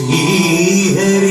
ही है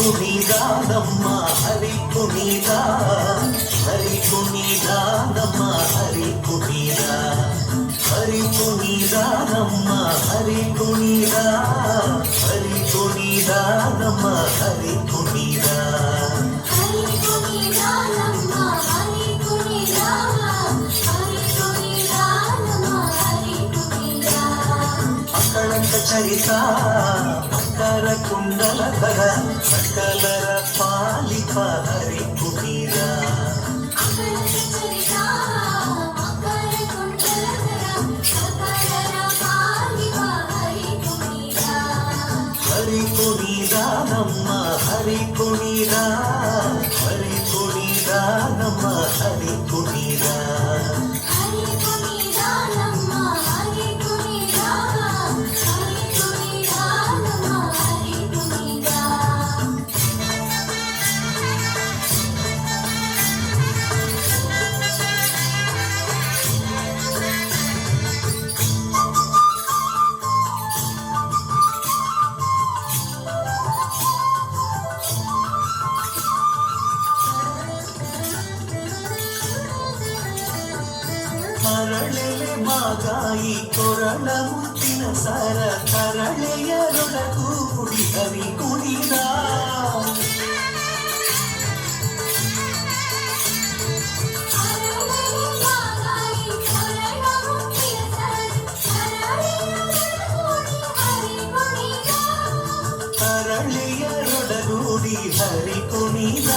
హరి పునీదానమ్మ నీదా పునీదా హరి పునీదానమ్మ నీదా పునీదా హరి పునీదానమ్మ నీదా పునీదా హరి పునీదానమ్మ అక్కడంత చరిత మకర కుండల ధర సకలర పాలిక హరి పునీదా హరి హరి ಮರಳೆಲೆ ಮಾಗಾಯಿ ಕೊರಳ ಮುತ್ತಿನ ಸರ ಕರಳೆಯರೊಳಗೂ ಕುಡಿ ಹರಿ ಕುಣಿದ ಕರಳೆಯರೊಡಗೂಡಿ ಹರಿ ಕುಣಿದ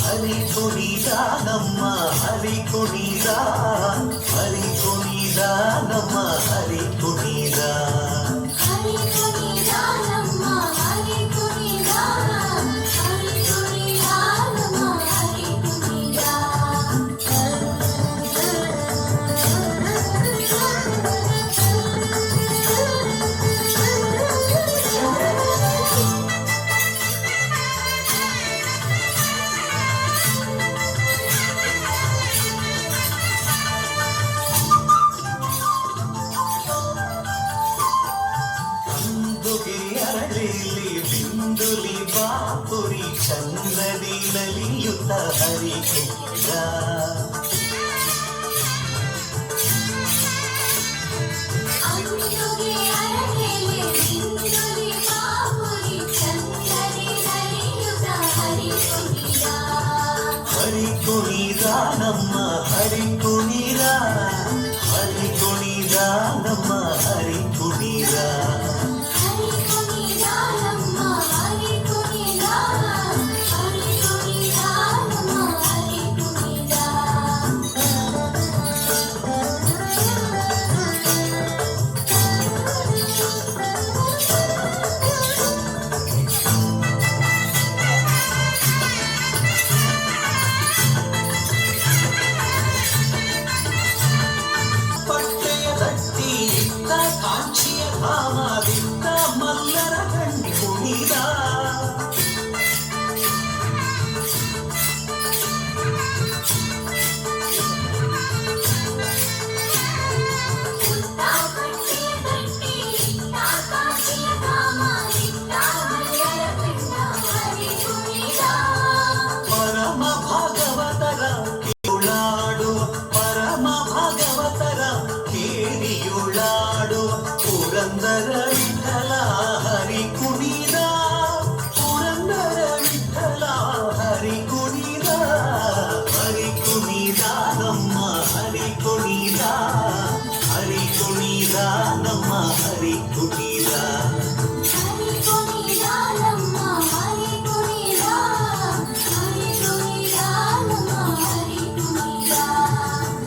ಹರಿ ಕುಣಿದ ನಮ್ಮ ಹರಿ ಅರಳಿಲಿ ಬಿಂದುಲಿ ಬಾಪುರಿ ಚಂದದಿ ನಲಿಯುತ್ತ ಹರಿ ಕುಣಿದ ಹರಿ ಕುಣಿದ ನಮ್ಮ ಹರಿ Allah.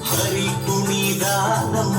Hari Punida Namah